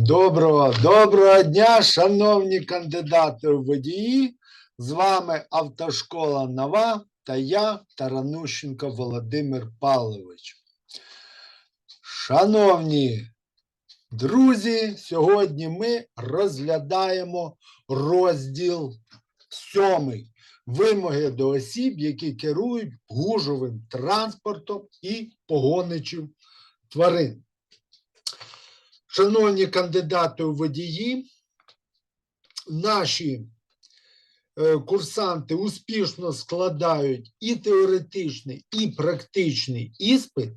Доброго, доброго дня, шановні кандидати у водії. З вами автошкола Нова та я, Таранущенко Володимир Павлович. Шановні друзі, сьогодні ми розглядаємо розділ сьомий вимоги до осіб, які керують гужовим транспортом і погоничів тварин. Шановні кандидати у водії, наші е, курсанти успішно складають і теоретичний, і практичний іспит,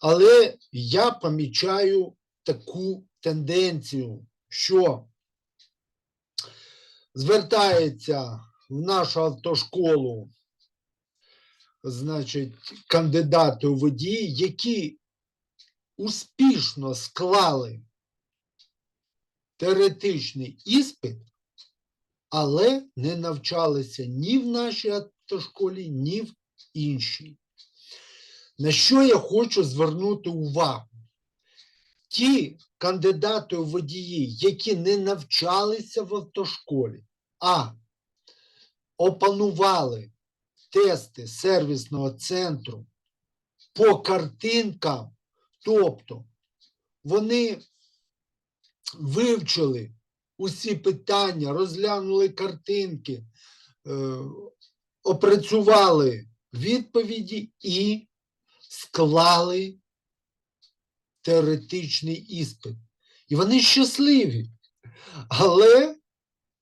але я помічаю таку тенденцію, що звертається в нашу автошколу, значить, кандидати у водії, які успішно склали теоретичний іспит, але не навчалися ні в нашій автошколі, ні в іншій. На що я хочу звернути увагу? Ті кандидати у водії, які не навчалися в автошколі, а опанували тести сервісного центру по картинкам Тобто вони вивчили усі питання, розглянули картинки, е, опрацювали відповіді і склали теоретичний іспит. І вони щасливі, але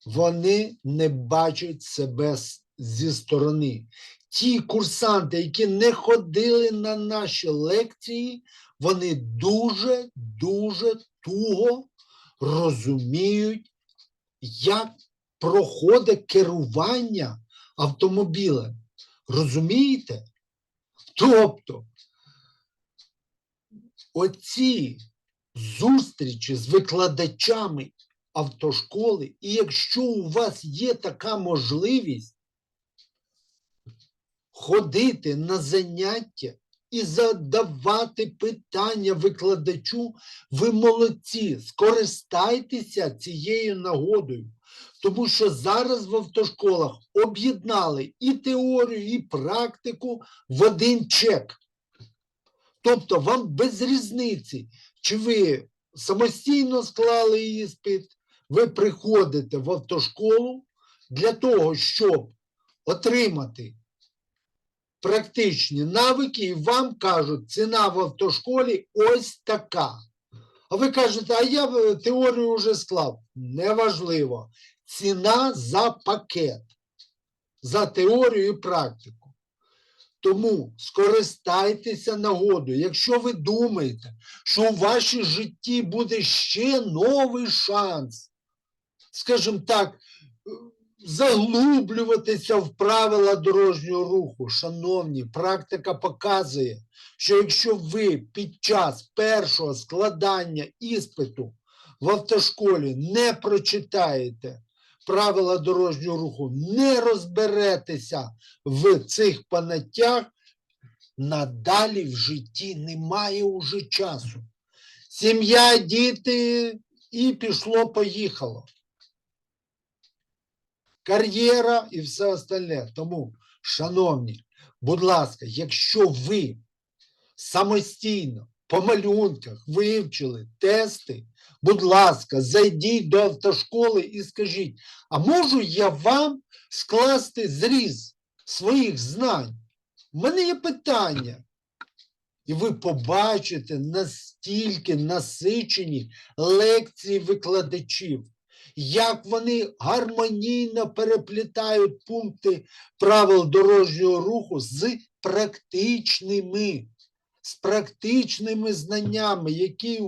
вони не бачать себе зі сторони. Ті курсанти, які не ходили на наші лекції, вони дуже дуже туго розуміють, як проходить керування автомобілем. Розумієте? Тобто оці зустрічі з викладачами автошколи, і якщо у вас є така можливість ходити на заняття і задавати питання викладачу, ви молодці, скористайтеся цією нагодою. Тому що зараз в автошколах об'єднали і теорію, і практику в один чек. Тобто вам без різниці, чи ви самостійно склали іспит, ви приходите в автошколу для того, щоб отримати практичні навики, і вам кажуть, ціна в автошколі ось така. А ви кажете, а я е, теорію вже склав. Неважливо. Ціна за пакет, за теорію і практику. Тому скористайтеся нагодою. Якщо ви думаєте, що у вашій житті буде ще новий шанс, скажімо так, заглублюватися в правила дорожнього руху. Шановні, практика показує, що якщо ви під час першого складання іспиту в автошколі не прочитаєте правила дорожнього руху, не розберетеся в цих поняттях, надалі в житті немає уже часу. Сім'я, діти і пішло-поїхало кар'єра і все остальне. Тому, шановні, будь ласка, якщо ви самостійно по малюнках вивчили тести, будь ласка, зайдіть до автошколи і скажіть, а можу я вам скласти зріз своїх знань? У мене є питання. І ви побачите настільки насичені лекції викладачів як вони гармонійно переплітають пункти правил дорожнього руху з практичними, з практичними знаннями, які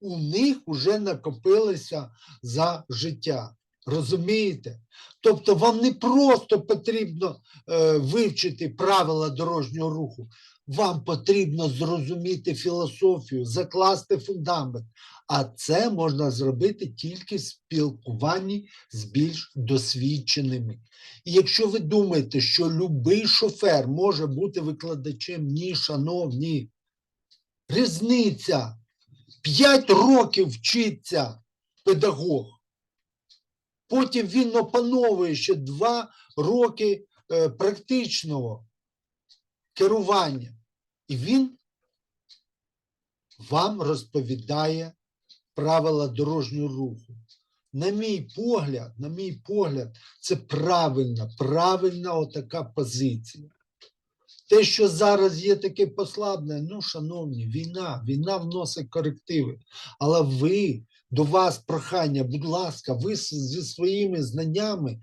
у, них вже накопилися за життя. Розумієте? Тобто вам не просто потрібно е, вивчити правила дорожнього руху, вам потрібно зрозуміти філософію, закласти фундамент. А це можна зробити тільки в спілкуванні з більш досвідченими. І якщо ви думаєте, що будь-який шофер може бути викладачем, ні, шановні, різниця 5 років вчиться педагог. Потім він опановує ще 2 роки е, практичного керування. І він вам розповідає правила дорожнього руху. На мій погляд, на мій погляд, це правильна, правильна отака позиція. Те, що зараз є таке послаблення, ну, шановні, війна, війна вносить корективи. Але ви, до вас прохання, будь ласка, ви зі своїми знаннями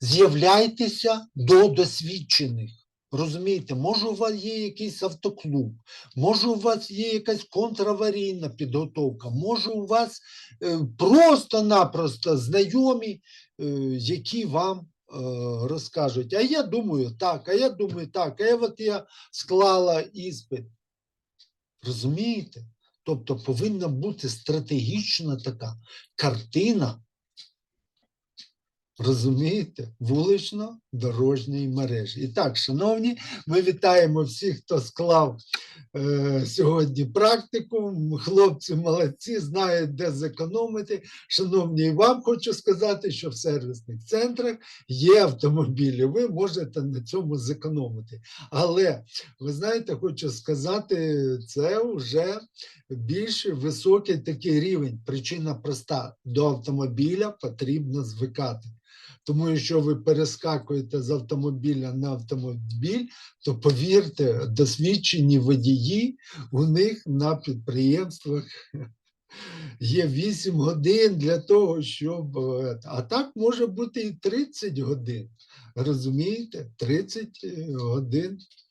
з'являйтеся до досвідчених. Розумієте, може, у вас є якийсь автоклуб, може, у вас є якась контраварійна підготовка, може, у вас е, просто-напросто знайомі, е, які вам е, розкажуть. А я думаю так, а я думаю так, а я от я склала іспит. Розумієте? Тобто повинна бути стратегічна така картина, розумієте, вулично-дорожньої мережі. І так, шановні, ми вітаємо всіх, хто склав е, сьогодні практику. Хлопці молодці, знають, де зекономити. Шановні, і вам хочу сказати, що в сервісних центрах є автомобілі. Ви можете на цьому зекономити. Але ви знаєте, хочу сказати, це вже більш високий такий рівень. Причина проста: до автомобіля потрібно звикати. Тому, якщо ви перескакуєте з автомобіля на автомобіль, то повірте, досвідчені водії у них на підприємствах є 8 годин для того, щоб. е, А так може бути і 30 годин. Розумієте? 30 годин е,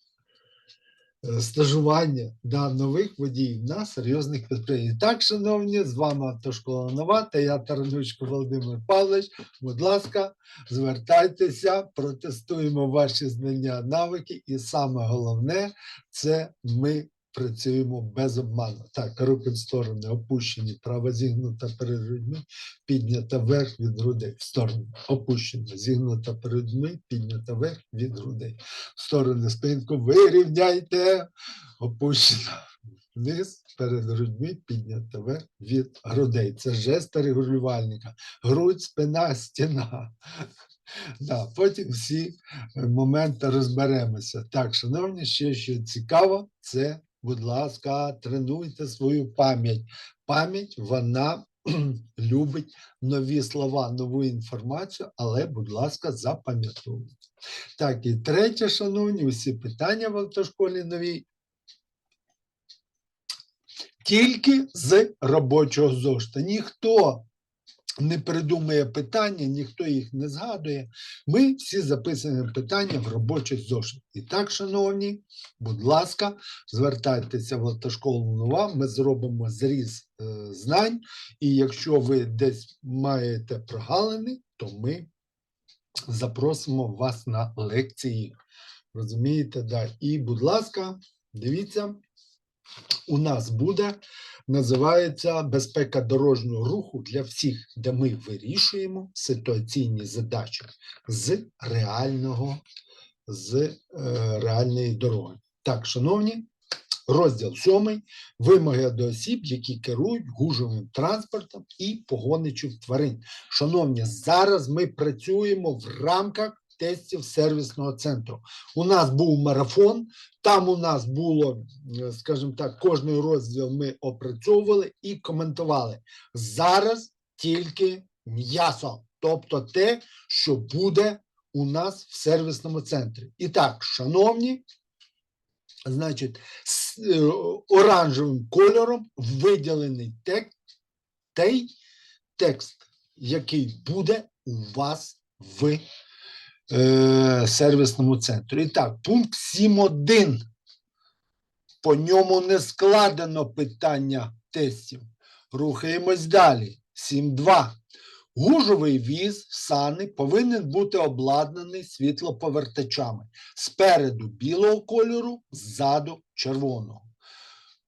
стажування да, нових водіїв на серйозних підприємствах. Так, шановні, з вами Автошкола Нова та я Таранучко Володимир Павлович. Будь ласка, звертайтеся, протестуємо ваші знання, навики, і саме головне це ми працюємо без обману. Так, руки в сторони опущені, права зігнута перед грудьми, піднята вверх від грудей. В сторону опущена, зігнута перед грудьми, піднята вверх від грудей. В сторону спинку вирівняйте, опущена вниз перед грудьми, піднята вверх від грудей. Це жест регулювальника. Грудь, спина, стіна. Да, потім всі моменти розберемося. Так, шановні, ще що цікаво, це, будь ласка, тренуйте свою пам'ять. Пам'ять, вона любить нові слова, нову інформацію, але, будь ласка, запам'ятовуйте. Так, і третє, шановні, усі питання в автошколі новій. Тільки з робочого зошита. Ніхто не придумує питання, ніхто їх не згадує. Ми всі записуємо питання в робочий зошит. І так, шановні, будь ласка, звертайтеся в автошколу нова. Ми зробимо зріз е, знань. І якщо ви десь маєте прогалини, то ми запросимо вас на лекції. Розумієте, да. І, будь ласка, дивіться, у нас буде називається безпека дорожнього руху для всіх, де ми вирішуємо ситуаційні задачі з реального, з е, реальної дороги. Так, шановні, розділ сьомий. Вимоги до осіб, які керують гужовим транспортом і погоничів тварин. Шановні, зараз ми працюємо в рамках тестів сервісного центру. У нас був марафон, там у нас було, е, скажімо так, кожний розділ ми опрацьовували і коментували. Зараз тільки м'ясо, тобто те, що буде у нас в сервісному центрі. І так, шановні, значить, з е, оранжевим кольором виділений текст, той текст, який буде у вас в е, сервісному центрі. І так, пункт 7.1. По ньому не складено питання тестів. Рухаємось далі. 7.2. Гужовий віз сани повинен бути обладнаний світлоповертачами. Спереду білого кольору, ззаду червоного.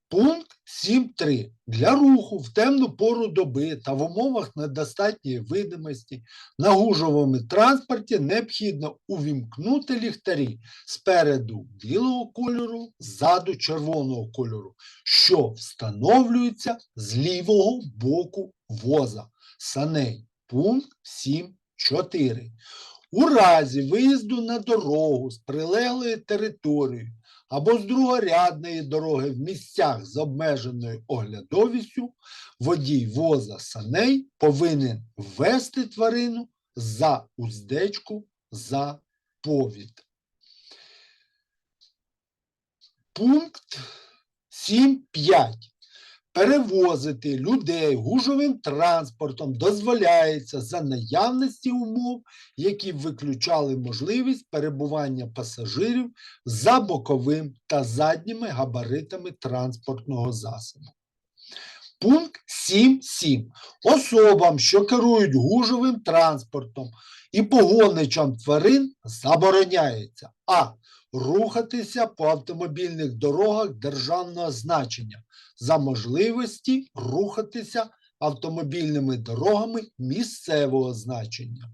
Пункт 7.3. Для руху в темну пору доби та в умовах недостатньої видимості на гужовому транспорті необхідно увімкнути ліхтарі спереду білого кольору, ззаду червоного кольору, що встановлюються з лівого боку воза. Саней. Пункт 7.4. У разі виїзду на дорогу з прилеглої території або з другорядної дороги в місцях з обмеженою оглядовістю водій воза саней повинен ввести тварину за уздечку за повід. Пункт 7.5. Перевозити людей гужовим транспортом дозволяється за наявності умов, які виключали можливість перебування пасажирів за боковим та задніми габаритами транспортного засобу. Пункт 7.7. Особам, що керують гужовим транспортом і погоничам тварин, забороняється а. Рухатися по автомобільних дорогах державного значення за можливості рухатися автомобільними дорогами місцевого значення.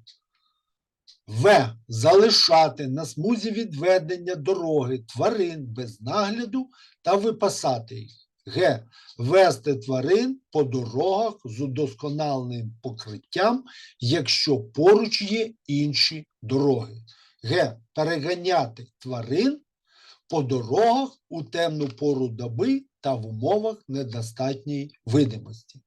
В. Залишати на смузі відведення дороги тварин без нагляду та випасати їх. Г. Вести тварин по дорогах з удосконаленим покриттям, якщо поруч є інші дороги. Г. Переганяти тварин по дорогах у темну пору доби та в умовах недостатньої видимості.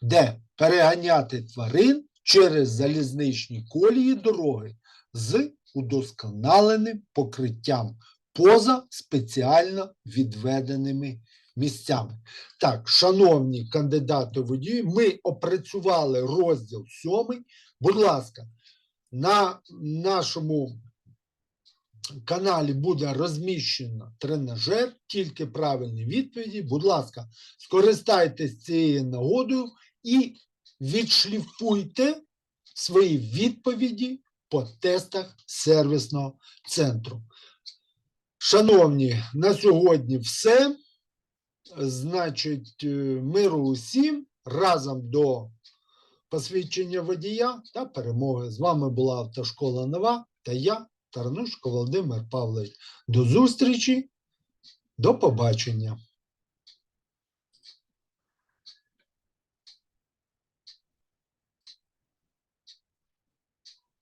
Д. Переганяти тварин через залізничні колії дороги з удосконаленим покриттям поза спеціально відведеними місцями. Так, шановні кандидати водії, ми опрацювали розділ 7. Будь ласка, на нашому каналі буде розміщено тренажер, тільки правильні відповіді. Будь ласка, скористайтесь цією нагодою і відшліфуйте свої відповіді по тестах сервісного центру. Шановні, на сьогодні все. Значить, е, миру усім разом до посвідчення водія та перемоги. З вами була Автошкола Нова та я, Тарнушко Володимир Павлович. До зустрічі, до побачення.